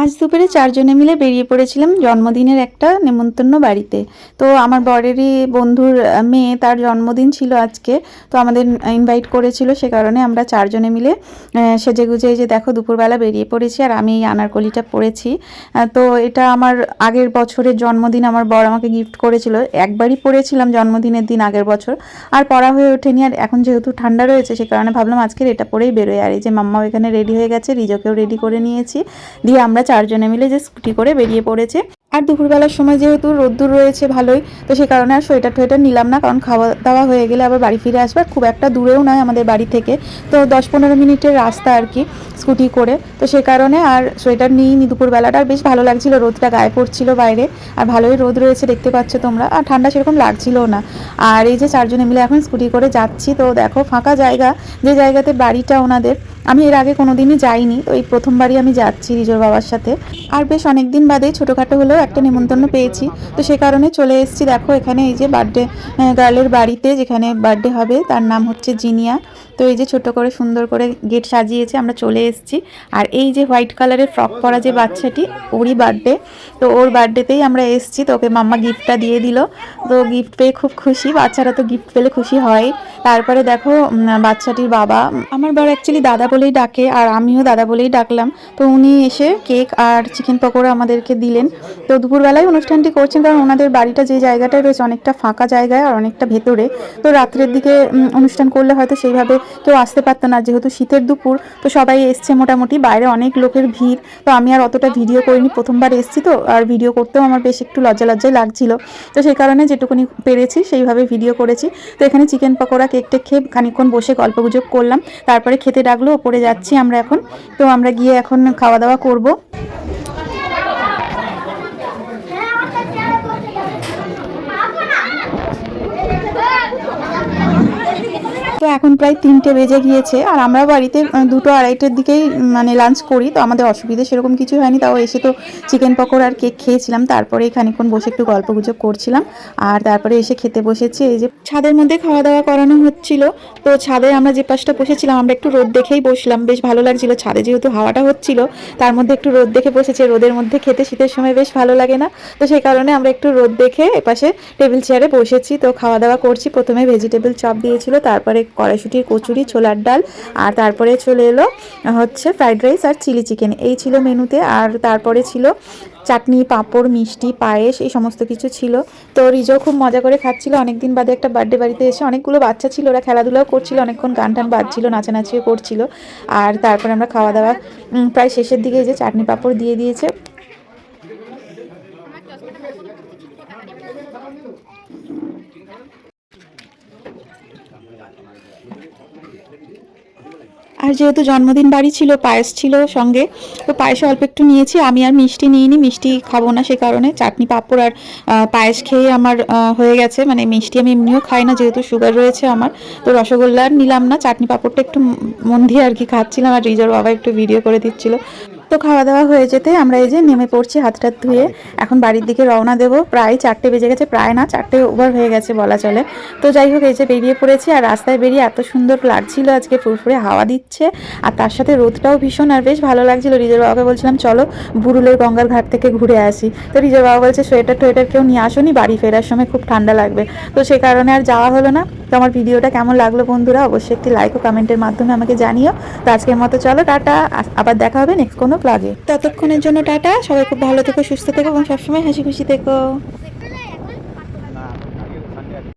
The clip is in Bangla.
আজ দুপুরে চারজনে মিলে বেরিয়ে পড়েছিলাম জন্মদিনের একটা নেমন্তন্ন বাড়িতে। তো আমার বরেরই বন্ধুর মেয়ে তার জন্মদিন ছিল আজকে। তো আমাদের ইনভাইট করেছিল সে কারণে আমরা চারজনে মিলে সেজে গুজে যে দেখো দুপুরবেলা বেরিয়ে পড়েছি আর আমি এই আনারকলিটা আহ, তো এটা আমার আগের বছরের জন্মদিন আমার বর আমাকে গিফট করেছিল। একবারই পরেছিলাম জন্মদিনের দিন আগের বছর। আর পড়া হয়ে ওঠেনি আর এখন যেহেতু ঠান্ডা রয়েছে সে কারণে ভাবলাম আজকের এটা পরেই বেরোয় আর এই যে মাম্মাও এখানে রেডি হয়ে গেছে রিজোকেও রেডি করে নিয়েছি। দিয়ে আমরা চারজনে মিলে যে স্কুটি করে বেরিয়ে পড়েছে। আর দুপুরবেলার সময় যেহেতু রোদ্দুর রয়েছে ভালোই, তো সে কারণে আর সোয়েটার টোয়েটার নিলাম না, কারণ খাওয়া দাওয়া হয়ে গেলে আবার বাড়ি ফিরে আসবে খুব একটা দূরেও নয় আমাদের বাড়ি থেকে। তো দশ পনেরো মিনিটের রাস্তা আর কি স্কুটি করে। তো সে কারণে আর সোয়েটার নিইনি, দুপুরবেলাটা আর বেশ ভালো লাগছিল, রোদটা গায়ে পড়ছিল বাইরে, আর ভালোই রোদ রয়েছে দেখতে পাচ্ছ তোমরা, আর ঠান্ডা সেরকম লাগছিলও না। আর এই যে চারজনে মিলে এখন স্কুটি করে যাচ্ছি, তো দেখো ফাঁকা জায়গা, যে জায়গাতে বাড়িটা ওনাদের আমি এর আগে কোনোদিনই যাইনি, তো এই প্রথমবারই আমি যাচ্ছি রিজোর বাবার সাথে। আর বেশ অনেক দিন বাদে ছোটোখাটো হলেও একটা নিমন্ত্রণ পেয়েছি, তো সে কারণে চলে এসেছি। দেখো, এখানে এই যে বার্থডে গার্লের বাড়িতে যেখানে বার্থডে হবে, তার নাম হচ্ছে জিনিয়া। তো এই যে ছোট করে সুন্দর করে গেট সাজিয়েছে, আমরা চলে এসেছি। আর এই যে হোয়াইট কালারের ফ্রক পরা যে বাচ্চাটি, ওরই বার্থডে। তো ওর বার্থডেতেই আমরা এসেছি, তো ওকে মাম্মা গিফটটা দিয়ে দিল। তো গিফট পেয়ে খুব খুশি, বাচ্চারা তো গিফট পেলে খুশি হয়। তারপরে দেখো বাচ্চাটির বাবা আমার বড় অ্যাকচুয়ালি দাদা বলেই ডাকে আর আমিও দাদা বলেই ডাকলাম। তো উনি এসে কেক আর চিকেন পকোড়া আমাদেরকে দিলেন। তো দুপুরবেলায় অনুষ্ঠানটি করছেন কারণ ওনাদের বাড়িটা যে জায়গাটায় রয়েছে অনেকটা ফাঁকা জায়গায় আর অনেকটা ভেতরে। তো রাত্রের দিকে অনুষ্ঠান করলে হয়তো সেইভাবে কেউ আসতে পারতো না। যেহেতু শীতের দুপুর, তো সবাই এসছে মোটামুটি। বাইরে অনেক লোকের ভিড়। তো আমি আর অতটা ভিডিও করিনি। প্রথমবার এসেছি তো। আর ভিডিও করতেও আমার বেশ একটু লজ্জা লজ্জাই লাগছিল। তো সেই কারণে যেটুকুনি পেরেছি, সেইভাবে ভিডিও করেছি। তো এখানে চিকেন পকোড়া, কেক টেক খেয়ে খানিকক্ষণ বসে গল্পগুজব করলাম। তারপরে খেতে ডাকলো ওপরে যাচ্ছি আমরা এখন। তো আমরা গিয়ে এখন খাওয়া দাওয়া করব। এখন প্রায় তিনটে বেজে গিয়েছে আর আমরা বাড়িতে দুটো আড়াইটের দিকেই মানে লাঞ্চ করি, তো আমাদের অসুবিধে সেরকম কিছু হয়নি। তাও এসে তো চিকেন পকোড়া আর কেক খেয়েছিলাম, তারপরে খানিকক্ষণ বসে একটু গল্প গুজব করছিলাম, আর তারপরে এসে খেতে বসেছি, এই যে ছাদের মধ্যে খাওয়া দাওয়া করানো হচ্ছিল। তো ছাদে আমরা যে পাশটা বসেছিলাম, আমরা একটু রোদ দেখেই বসলাম, বেশ ভালো লাগছিল। ছাদে যেহেতু হাওয়াটা হচ্ছিল, তার মধ্যে একটু রোদ দেখে বসেছে, রোদের মধ্যে খেতে শীতের সময় বেশ ভালো লাগে না। তো সেই কারণে আমরা একটু রোদ দেখে এপাশে টেবিল চেয়ারে বসেছি, তো খাওয়া দাওয়া করছি। প্রথমে ভেজিটেবল চপ দিয়েছিল, তারপরে কড়াইশুটির কচুরি, ছোলার ডাল, আর তারপরে চলে এলো হচ্ছে ফ্রাইড রাইস আর চিলি চিকেন। এই ছিল মেনুতে, আর তারপরে ছিল চাটনি, পাঁপড়, মিষ্টি, পায়েস, এই সমস্ত কিছু ছিল। তো রিজো খুব মজা করে খাচ্ছিল। অনেকদিন বাদে একটা বার্থডে বাড়িতে এসে অনেকগুলো বাচ্চা ছিল, ওরা খেলাধুলাও করছিল, অনেকক্ষণ গান টান বাজছিল, নাচানাচিও করছিল। আর তারপরে আমরা খাওয়া দাওয়া প্রায় শেষের দিকে যে চাটনি, পাঁপড় দিয়ে দিয়েছে। আর যেহেতু জন্মদিন বাড়ি ছিল, পায়েস ছিল সঙ্গে, তো পায়েসে অল্প একটু নিয়েছি। আমি আর মিষ্টি নিইনি, মিষ্টি খাব না সে কারণে। চাটনি, পাঁপড় আর পায়েস খেয়ে আমার হয়ে গেছে। মানে মিষ্টি আমি এমনিও খাই না, যেহেতু সুগার রয়েছে আমার। তো রসগোল্লা আর নিলাম না, চাটনি, পাঁপড়টা একটু মন দিয়ে আর কি খাচ্ছিলাম। আর রিজার বাবা একটু ভিডিও করে দিচ্ছিল। তো খাওয়া দাওয়া হয়ে যেতে আমরা এই যে নেমে পড়ছি হাতটা ধুয়ে। এখন বাড়ির দিকে রওনা দেবো। প্রায় চারটে বেজে গেছে প্রায় না চারটে ওভার হয়ে গেছে বলা চলে। তো যাই হোক এই যে বেরিয়ে পড়েছি আর রাস্তায় বেরিয়ে এত সুন্দর লাগছিল আজকে ফুরফুরে হাওয়া দিচ্ছে। আর তার সাথে রোদটাও ভীষণ আর বেশ ভালো লাগছিল। রিজর বাবাকে বলছিলাম চলো বুরুলের গঙ্গার ঘাট থেকে ঘুরে আসি। তো রিজর বাবা বলছে সোয়েটার টোয়েটার কেউ নিয়ে আসোনি বাড়ি ফেরার সময় খুব ঠান্ডা লাগবে। তো সে কারণে আর যাওয়া হলো না। তো আমার ভিডিওটা কেমন লাগল বন্ধুরা, অবশ্যই একটি লাইক ও কমেন্টের মাধ্যমে আমাকে জানিও। তো আজকের মতো চলো, টাটা। আবার দেখা হবে নেক্সট কোনো প্লাগে ততক্ষণের জন্য টাটা, সবাই খুব ভালো থেকো, সুস্থ থেকো এবং সবসময় হাসি খুশি থেকো।